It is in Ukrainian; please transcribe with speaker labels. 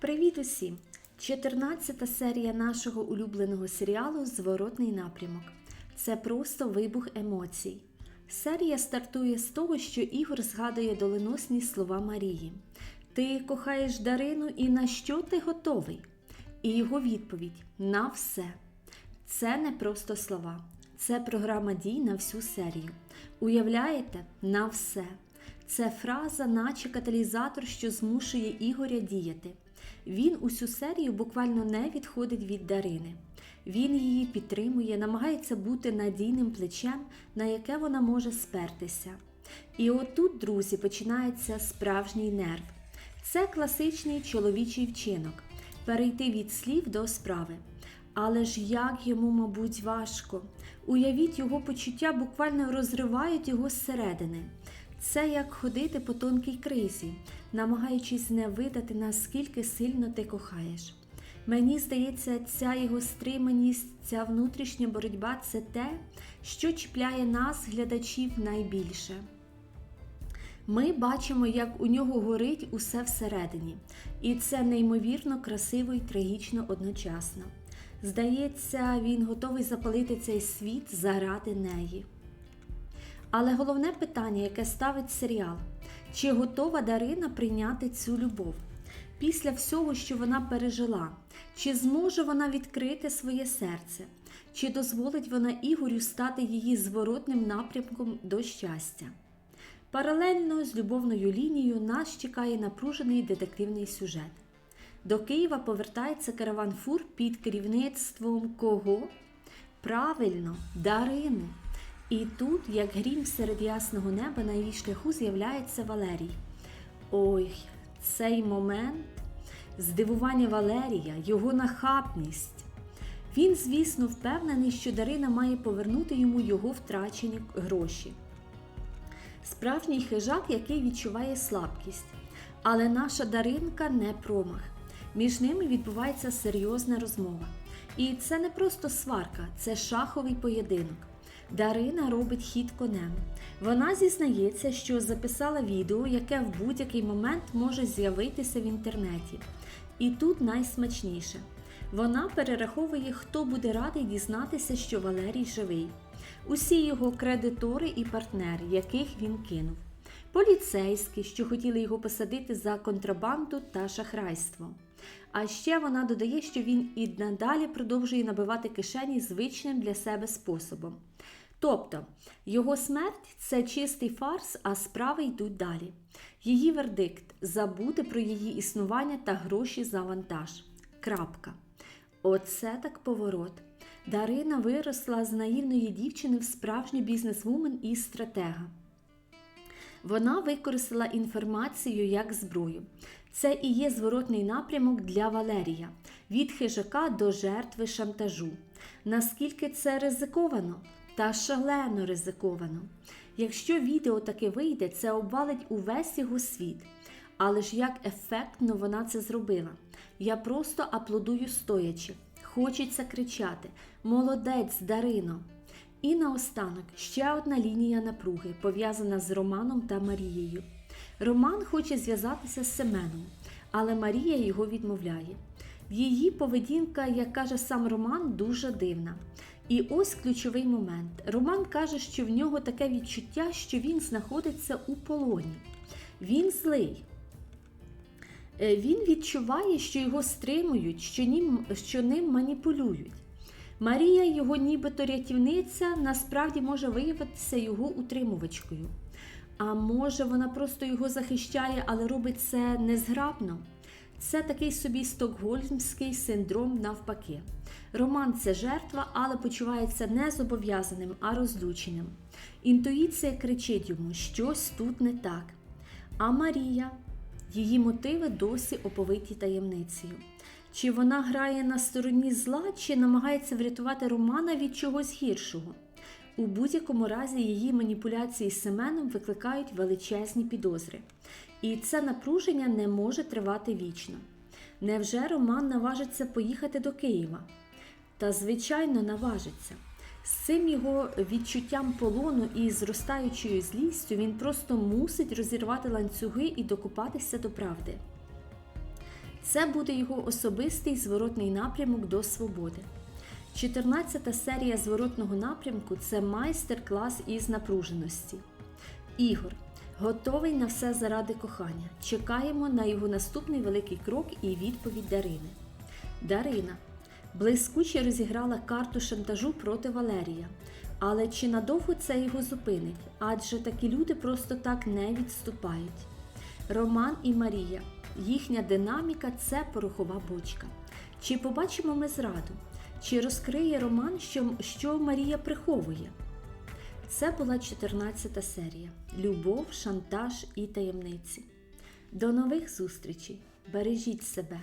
Speaker 1: Привіт усім! 14-та серія нашого улюбленого серіалу Зворотний напрямок. Це просто вибух емоцій. Серія стартує з того, що Ігор згадує доленосні слова Марії. Ти кохаєш Дарину і на що ти готовий? І його відповідь на все. Це не просто слова, це програма дій на всю серію. Уявляєте, на все. Це фраза, наче каталізатор, що змушує Ігоря діяти. Він усю серію буквально не відходить від Дарини. Він її підтримує, намагається бути надійним плечем, на яке вона може спертися. І отут, друзі, починається справжній нерв. Це класичний чоловічий вчинок перейти від слів до справи. Але ж як йому, мабуть, важко. Уявіть, його почуття буквально розривають його зсередини. Це як ходити по тонкій кризі, намагаючись не видати, наскільки сильно ти кохаєш. Мені здається, ця його стриманість, ця внутрішня боротьба це те, що чіпляє нас, глядачів, найбільше. Ми бачимо, як у нього горить усе всередині, і це неймовірно красиво і трагічно одночасно. Здається, він готовий запалити цей світ заради неї. Але головне питання, яке ставить серіал: чи готова Дарина прийняти цю любов? Після всього, що вона пережила, чи зможе вона відкрити своє серце, чи дозволить вона Ігорю стати її зворотним напрямком до щастя? Паралельно з любовною лінією нас чекає напружений детективний сюжет. До Києва повертається караван фур під керівництвом кого? Правильно, Дарини. І тут, як грім серед ясного неба, на її шляху з'являється Валерій. Ой, цей момент здивування Валерія, його нахабність. Він, звісно, впевнений, що Дарина має повернути йому його втрачені гроші. Справжній хижак, який відчуває слабкість. Але наша Даринка не промах. Між ними відбувається серйозна розмова. І це не просто сварка, це шаховий поєдинок. Дарина робить хід конем. Вона зізнається, що записала відео, яке в будь-який момент може з'явитися в інтернеті. І тут найсмачніше. Вона перераховує, хто буде радий дізнатися, що Валерій живий. Усі його кредитори і партнери, яких він кинув. Поліцейські, що хотіли його посадити за контрабанду та шахрайство. А ще вона додає, що він і надалі продовжує набивати кишені звичним для себе способом. Тобто його смерть це чистий фарс, а справи йдуть далі. Її вердикт забути про її існування та гроші за вантаж. Крапка. Оце так поворот. Дарина виросла з наївної дівчини в справжню бізнесвумен і стратега. Вона використала інформацію як зброю. Це і є зворотний напрямок для Валерія від хижака до жертви шантажу. Наскільки це ризиковано? Та шалено ризиковано. Якщо відео таки вийде, це обвалить увесь його світ. Але ж як ефектно вона це зробила. Я просто аплодую стоячи. Хочеться кричати: Молодець, Дарино! І наостанок ще одна лінія напруги, пов'язана з Романом та Марією. Роман хоче зв'язатися з Семеном, але Марія його відмовляє. Її поведінка, як каже сам Роман, дуже дивна. І ось ключовий момент. Роман каже, що в нього таке відчуття, що він знаходиться у полоні. Він злий. Е, Він відчуває, що його стримують, що ним, що ним маніпулюють. Марія, його нібито рятівниця, насправді може виявитися його утримувачкою. А може, вона просто його захищає, але робить це незграбно. Це такий собі стокгольмський синдром навпаки. Роман це жертва, але почувається не зобов'язаним, а розлюченим. Інтуїція кричить йому, щось тут не так. А Марія, її мотиви досі оповиті таємницею. Чи вона грає на стороні зла, чи намагається врятувати Романа від чогось гіршого? У будь-якому разі її маніпуляції з Семеном викликають величезні підозри. І це напруження не може тривати вічно. Невже Роман наважиться поїхати до Києва? Та, звичайно, наважиться. З цим його відчуттям полону і зростаючою злістю він просто мусить розірвати ланцюги і докупатися до правди. Це буде його особистий зворотний напрямок до свободи. 14 серія зворотного напрямку це майстер-клас із напруженості. Ігор готовий на все заради кохання. Чекаємо на його наступний великий крок і відповідь Дарини. Дарина блискуче розіграла карту шантажу проти Валерія. Але чи надовго це його зупинить? Адже такі люди просто так не відступають. Роман і Марія. Їхня динаміка це порохова бочка. Чи побачимо ми зраду? Чи розкриє Роман, що, що Марія приховує? Це була 14 серія. Любов, шантаж і таємниці. До нових зустрічей. Бережіть себе.